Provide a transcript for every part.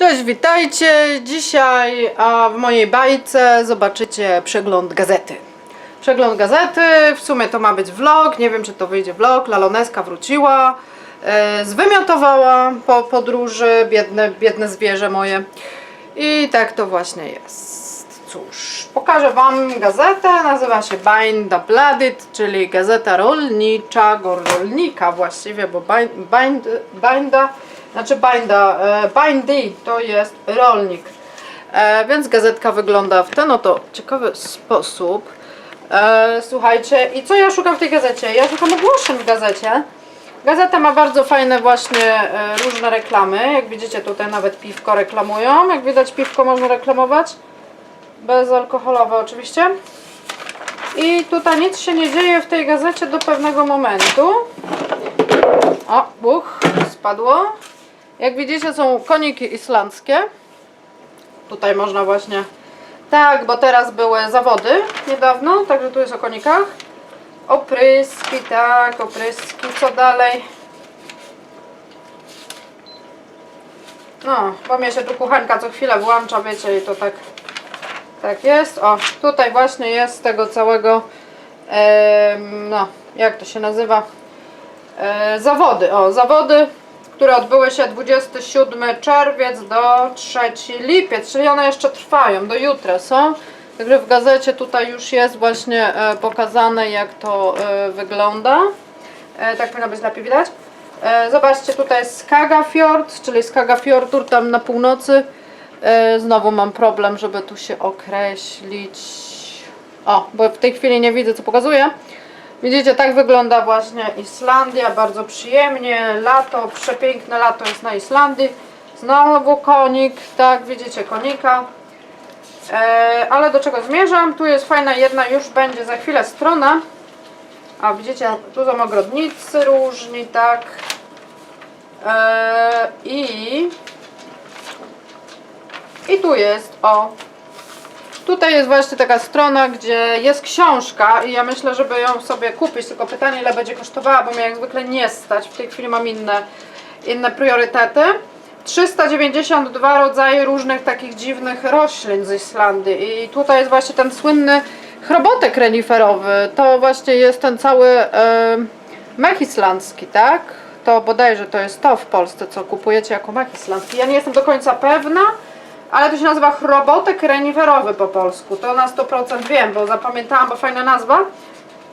Cześć, witajcie. Dzisiaj a w mojej bajce zobaczycie przegląd gazety. Przegląd gazety, w sumie to ma być vlog, nie wiem czy to wyjdzie vlog. Laloneska wróciła, e, zwymiotowała po podróży, biedne, biedne zwierzę moje. I tak to właśnie jest. Cóż, pokażę Wam gazetę, nazywa się Binda Blooded, czyli gazeta rolniczego, rolnika właściwie, bo bind, bind, binda, znaczy binda, e, bindy to jest rolnik. E, więc gazetka wygląda w ten oto ciekawy sposób. E, słuchajcie, i co ja szukam w tej gazecie? Ja szukam ogłoszeń w gazecie. Gazeta ma bardzo fajne właśnie różne reklamy. Jak widzicie tutaj nawet piwko reklamują. Jak widać piwko można reklamować. Bezalkoholowe oczywiście. I tutaj nic się nie dzieje w tej gazecie do pewnego momentu. O, buch, spadło. Jak widzicie są koniki islandzkie. Tutaj można właśnie... Tak, bo teraz były zawody niedawno, także tu jest o konikach. Opryski, tak, opryski. Co dalej? No, bo mnie się tu kuchenka co chwilę włącza, wiecie, i to tak, tak jest. O, tutaj właśnie jest tego całego, no, jak to się nazywa? E, zawody, o, zawody, które odbyły się 27 czerwiec do 3 lipiec, czyli one jeszcze trwają, do jutra są. Także w gazecie tutaj już jest właśnie e, pokazane, jak to e, wygląda. E, tak powinno być lepiej widać. Zobaczcie, tutaj jest Skagafjord, czyli Skagafjordur tam na północy. Znowu mam problem, żeby tu się określić. O, bo w tej chwili nie widzę, co pokazuje. Widzicie, tak wygląda właśnie Islandia, bardzo przyjemnie, lato, przepiękne lato jest na Islandii. Znowu konik, tak, widzicie konika. E, ale do czego zmierzam? Tu jest fajna jedna, już będzie za chwilę strona. A widzicie, tu są ogrodnicy różni, tak. E, I i tu jest, o. Tutaj jest właśnie taka strona, gdzie jest książka i ja myślę, żeby ją sobie kupić, tylko pytanie ile będzie kosztowała, bo mnie jak zwykle nie stać. W tej chwili mam inne, inne priorytety. 392 rodzaje różnych takich dziwnych roślin z Islandii i tutaj jest właśnie ten słynny chrobotek reniferowy. To właśnie jest ten cały e, mech islandzki, tak? To bodajże to jest to w Polsce, co kupujecie jako mech islandzki. Ja nie jestem do końca pewna, ale to się nazywa chrobotek reniferowy po polsku. To na 100% wiem, bo zapamiętałam, bo fajna nazwa.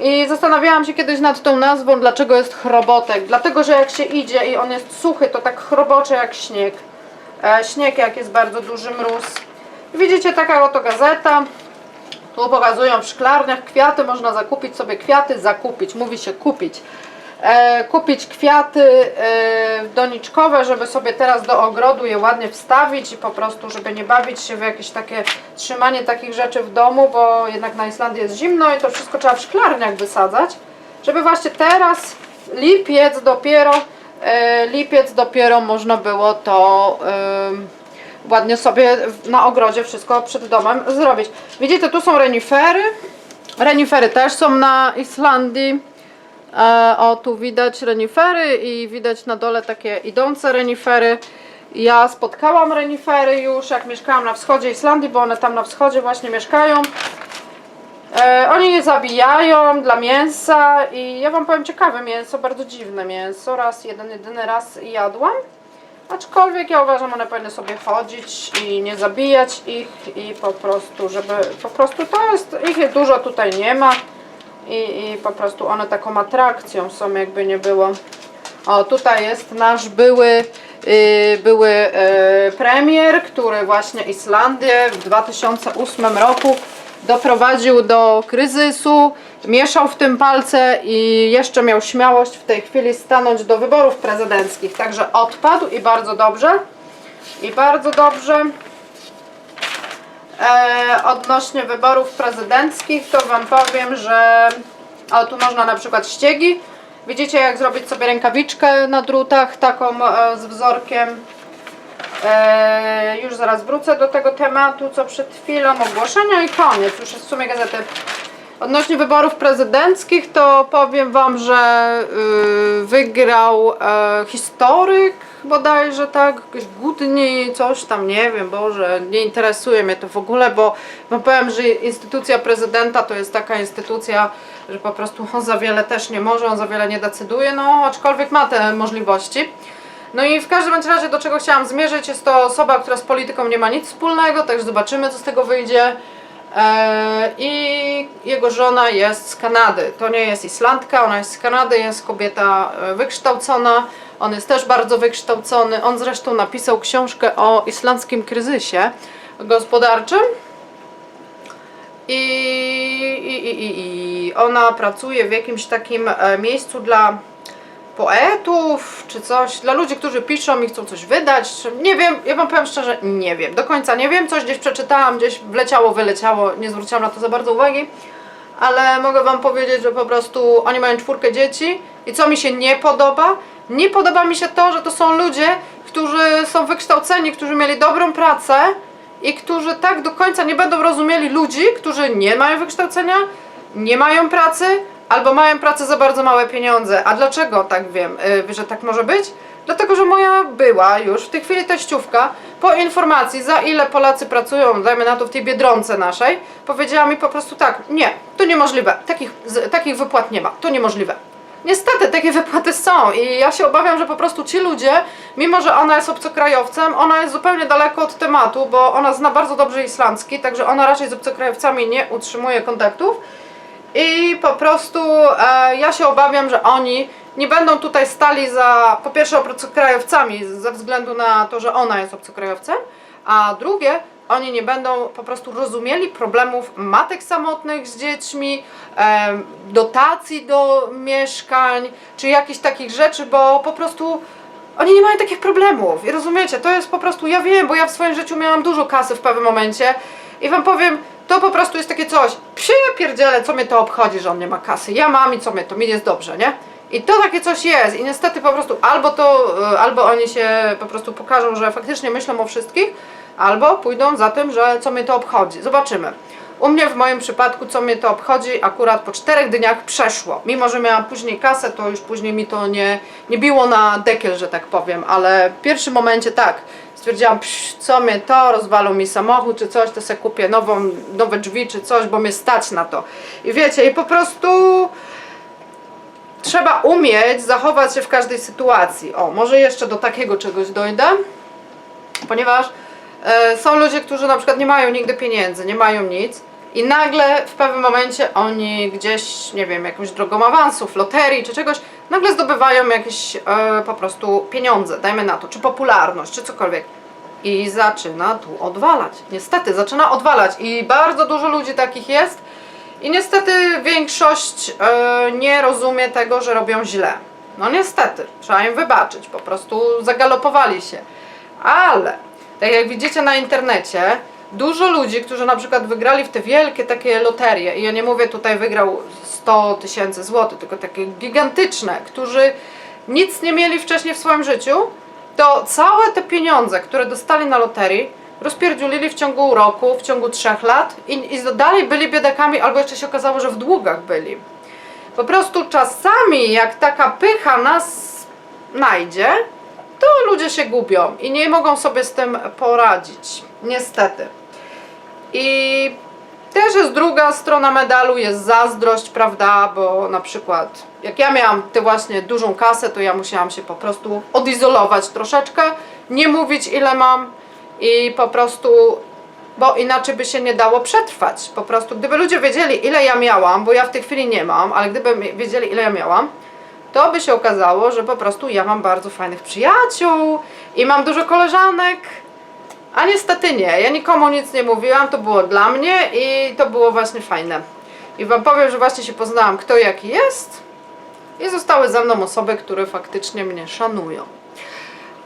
I zastanawiałam się kiedyś nad tą nazwą, dlaczego jest chrobotek. Dlatego, że jak się idzie i on jest suchy, to tak chrobocze jak śnieg. E, śnieg jak jest bardzo duży mróz. Widzicie, taka oto gazeta. Tu pokazują w szklarniach kwiaty, można zakupić sobie kwiaty, zakupić, mówi się kupić. E, kupić kwiaty e, doniczkowe, żeby sobie teraz do ogrodu je ładnie wstawić i po prostu, żeby nie bawić się w jakieś takie trzymanie takich rzeczy w domu, bo jednak na Islandii jest zimno i to wszystko trzeba w szklarniach wysadzać, żeby właśnie teraz lipiec dopiero e, lipiec dopiero można było to ładnie sobie na ogrodzie wszystko przed domem zrobić. Widzicie, tu są renifery. Renifery też są na Islandii. E, o, tu widać renifery i widać na dole takie idące renifery. Ja spotkałam renifery już, jak mieszkałam na wschodzie Islandii, bo one tam na wschodzie właśnie mieszkają. E, oni je zabijają dla mięsa i ja wam powiem ciekawe mięso, bardzo dziwne mięso. Raz, jeden, jedyny raz jadłam. Aczkolwiek ja uważam, one powinny sobie chodzić i nie zabijać ich i po prostu, żeby po prostu to jest, ich dużo tutaj nie ma i, i po prostu one taką atrakcją są, jakby nie było. O, tutaj jest nasz były, yy, były yy, premier, który właśnie Islandię w 2008 roku doprowadził do kryzysu, mieszał w tym palce i jeszcze miał śmiałość w tej chwili stanąć do wyborów prezydenckich. Także odpadł i bardzo dobrze. I bardzo dobrze. E, odnośnie wyborów prezydenckich, to Wam powiem, że o, tu można na przykład ściegi. Widzicie, jak zrobić sobie rękawiczkę na drutach, taką e, z wzorkiem. E, już zaraz wrócę do tego tematu, co przed chwilą. Ogłoszenia i koniec. Już jest w sumie gazety Odnośnie wyborów prezydenckich, to powiem Wam, że y, wygrał e, historyk bodajże, tak, jakiś Gudni, coś tam, nie wiem, Boże, nie interesuje mnie to w ogóle, bo Wam powiem, że instytucja prezydenta to jest taka instytucja, że po prostu on za wiele też nie może, on za wiele nie decyduje, no aczkolwiek ma te możliwości. No i w każdym razie do czego chciałam zmierzyć, jest to osoba, która z polityką nie ma nic wspólnego, także zobaczymy co z tego wyjdzie. Eee, I jego żona jest z Kanady. To nie jest Islandka, ona jest z Kanady, jest kobieta e, wykształcona. On jest też bardzo wykształcony. On zresztą napisał książkę o islandzkim kryzysie gospodarczym. I, i, i, i, I ona pracuje w jakimś takim e, miejscu dla poetów, czy coś, dla ludzi, którzy piszą i chcą coś wydać, czy, nie wiem, ja wam powiem szczerze, nie wiem, do końca nie wiem, coś gdzieś przeczytałam, gdzieś wleciało, wyleciało, nie zwróciłam na to za bardzo uwagi, ale mogę wam powiedzieć, że po prostu oni mają czwórkę dzieci i co mi się nie podoba, nie podoba mi się to, że to są ludzie, którzy są wykształceni, którzy mieli dobrą pracę i którzy tak do końca nie będą rozumieli ludzi, którzy nie mają wykształcenia, nie mają pracy, albo mają pracę za bardzo małe pieniądze. A dlaczego tak wiem, y, że tak może być? Dlatego, że moja była już w tej chwili teściówka po informacji, za ile Polacy pracują, dajmy na to w tej biedronce naszej, powiedziała mi po prostu tak, nie, to niemożliwe, takich, z, takich wypłat nie ma, to niemożliwe. Niestety takie wypłaty są i ja się obawiam, że po prostu ci ludzie, mimo że ona jest obcokrajowcem, ona jest zupełnie daleko od tematu, bo ona zna bardzo dobrze islandzki, także ona raczej z obcokrajowcami nie utrzymuje kontaktów. I po prostu e, ja się obawiam, że oni nie będą tutaj stali za, po pierwsze, obcokrajowcami ze względu na to, że ona jest obcokrajowcem, a drugie, oni nie będą po prostu rozumieli problemów matek samotnych z dziećmi, e, dotacji do mieszkań, czy jakichś takich rzeczy, bo po prostu oni nie mają takich problemów. I rozumiecie, to jest po prostu, ja wiem, bo ja w swoim życiu miałam dużo kasy w pewnym momencie i wam powiem, to po prostu jest takie coś, psie pierdziele, co mnie to obchodzi, że on nie ma kasy. Ja mam i co mnie, to mi jest dobrze, nie? I to takie coś jest i niestety po prostu albo to, y, albo oni się po prostu pokażą, że faktycznie myślą o wszystkich, albo pójdą za tym, że co mnie to obchodzi. Zobaczymy. U mnie w moim przypadku, co mnie to obchodzi, akurat po czterech dniach przeszło. Mimo, że miałam później kasę, to już później mi to nie, nie biło na dekiel, że tak powiem, ale w pierwszym momencie tak. Stwierdziłam, psz, co mnie to, rozwalą mi samochód czy coś, to sobie kupię nową, nowe drzwi czy coś, bo mnie stać na to. I wiecie, i po prostu trzeba umieć zachować się w każdej sytuacji. O, może jeszcze do takiego czegoś dojdę, ponieważ e, są ludzie, którzy na przykład nie mają nigdy pieniędzy, nie mają nic i nagle w pewnym momencie oni gdzieś, nie wiem, jakąś drogą awansów, loterii czy czegoś, nagle zdobywają jakieś e, po prostu pieniądze, dajmy na to, czy popularność, czy cokolwiek. I zaczyna tu odwalać. Niestety, zaczyna odwalać i bardzo dużo ludzi takich jest, i niestety większość e, nie rozumie tego, że robią źle. No niestety, trzeba im wybaczyć, po prostu zagalopowali się. Ale, tak jak widzicie na internecie, dużo ludzi, którzy na przykład wygrali w te wielkie takie loterie, i ja nie mówię tutaj wygrał 100 tysięcy złotych, tylko takie gigantyczne, którzy nic nie mieli wcześniej w swoim życiu, to całe te pieniądze, które dostali na loterii, rozpierdziulili w ciągu roku, w ciągu trzech lat i, i dalej byli biedakami, albo jeszcze się okazało, że w długach byli. Po prostu czasami, jak taka pycha nas najdzie, to ludzie się gubią i nie mogą sobie z tym poradzić. Niestety. I też jest druga strona medalu, jest zazdrość, prawda? Bo na przykład jak ja miałam tę właśnie dużą kasę, to ja musiałam się po prostu odizolować troszeczkę, nie mówić ile mam i po prostu, bo inaczej by się nie dało przetrwać. Po prostu, gdyby ludzie wiedzieli ile ja miałam, bo ja w tej chwili nie mam, ale gdyby wiedzieli ile ja miałam, to by się okazało, że po prostu ja mam bardzo fajnych przyjaciół i mam dużo koleżanek. A niestety nie, ja nikomu nic nie mówiłam, to było dla mnie i to było właśnie fajne. I wam powiem, że właśnie się poznałam kto jaki jest i zostały ze mną osoby, które faktycznie mnie szanują.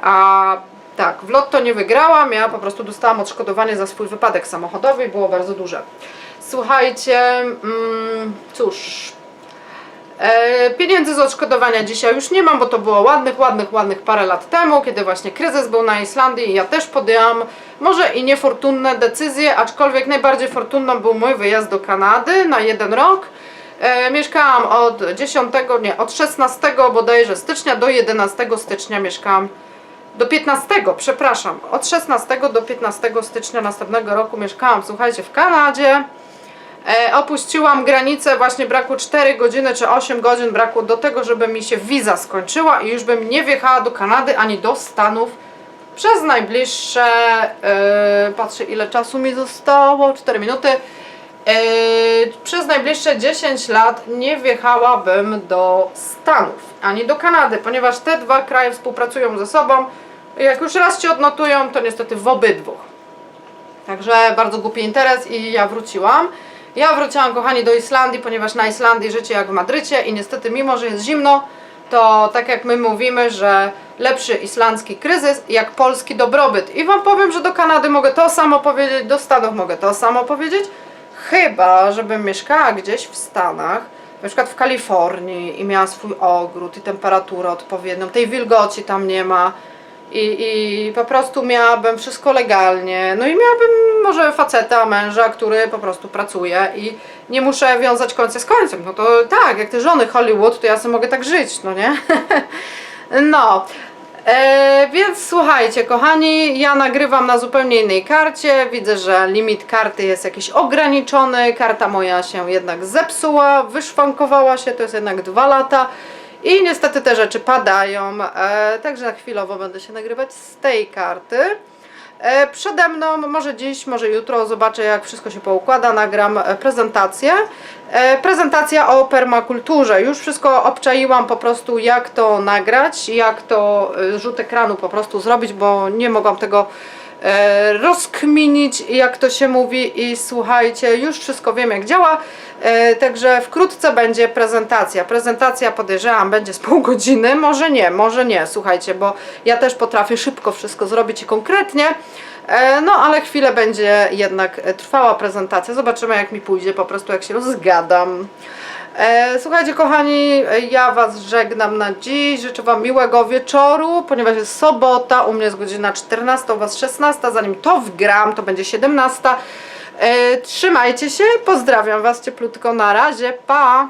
A tak, w lotto nie wygrałam, ja po prostu dostałam odszkodowanie za swój wypadek samochodowy i było bardzo duże. Słuchajcie, mm, cóż, pieniędzy z odszkodowania dzisiaj już nie mam, bo to było ładnych, ładnych, ładnych parę lat temu, kiedy właśnie kryzys był na Islandii i ja też podjęłam może i niefortunne decyzje, aczkolwiek najbardziej fortunną był mój wyjazd do Kanady na jeden rok. E, mieszkałam od 10, nie, od 16 bodajże stycznia do 11 stycznia mieszkałam do 15, przepraszam, od 16 do 15 stycznia następnego roku mieszkałam, słuchajcie, w Kanadzie. E, opuściłam granicę, właśnie brakło 4 godziny czy 8 godzin brakło do tego, żeby mi się wiza skończyła i już bym nie wjechała do Kanady ani do Stanów przez najbliższe, e, patrzę ile czasu mi zostało, 4 minuty. E, przez najbliższe 10 lat nie wjechałabym do Stanów ani do Kanady, ponieważ te dwa kraje współpracują ze sobą. Jak już raz się odnotują, to niestety w obydwu. Także bardzo głupi interes i ja wróciłam. Ja wróciłam, kochani, do Islandii, ponieważ na Islandii życie jak w Madrycie i niestety, mimo że jest zimno, to tak jak my mówimy, że lepszy islandzki kryzys jak polski dobrobyt. I Wam powiem, że do Kanady mogę to samo powiedzieć, do Stanów mogę to samo powiedzieć, chyba żebym mieszkała gdzieś w Stanach, na przykład w Kalifornii i miała swój ogród i temperaturę odpowiednią, tej wilgoci tam nie ma i, i po prostu miałabym wszystko legalnie. No i miałabym może faceta, męża, który po prostu pracuje i nie muszę wiązać końca z końcem. No to tak, jak te żony Hollywood, to ja sobie mogę tak żyć, no nie? no. E, więc słuchajcie, kochani, ja nagrywam na zupełnie innej karcie. Widzę, że limit karty jest jakiś ograniczony. Karta moja się jednak zepsuła, wyszwankowała się, to jest jednak dwa lata. I niestety te rzeczy padają, e, także na chwilowo będę się nagrywać z tej karty. E, przede mną, może dziś, może jutro, zobaczę jak wszystko się poukłada, nagram e, prezentację. E, prezentacja o permakulturze. Już wszystko obczaiłam po prostu jak to nagrać, jak to rzut ekranu po prostu zrobić, bo nie mogłam tego rozkminić, jak to się mówi i słuchajcie, już wszystko wiem jak działa, e, także wkrótce będzie prezentacja. Prezentacja podejrzewam będzie z pół godziny, może nie, może nie, słuchajcie, bo ja też potrafię szybko wszystko zrobić i konkretnie, e, no ale chwilę będzie jednak e, trwała prezentacja, zobaczymy jak mi pójdzie, po prostu jak się rozgadam. E, Słuchajcie, kochani, ja Was żegnam na dziś. Życzę Wam miłego wieczoru, ponieważ jest sobota, u mnie jest godzina 14, u Was 16. Zanim to wgram, to będzie 17. E, Trzymajcie się, pozdrawiam Was cieplutko. Na razie, pa!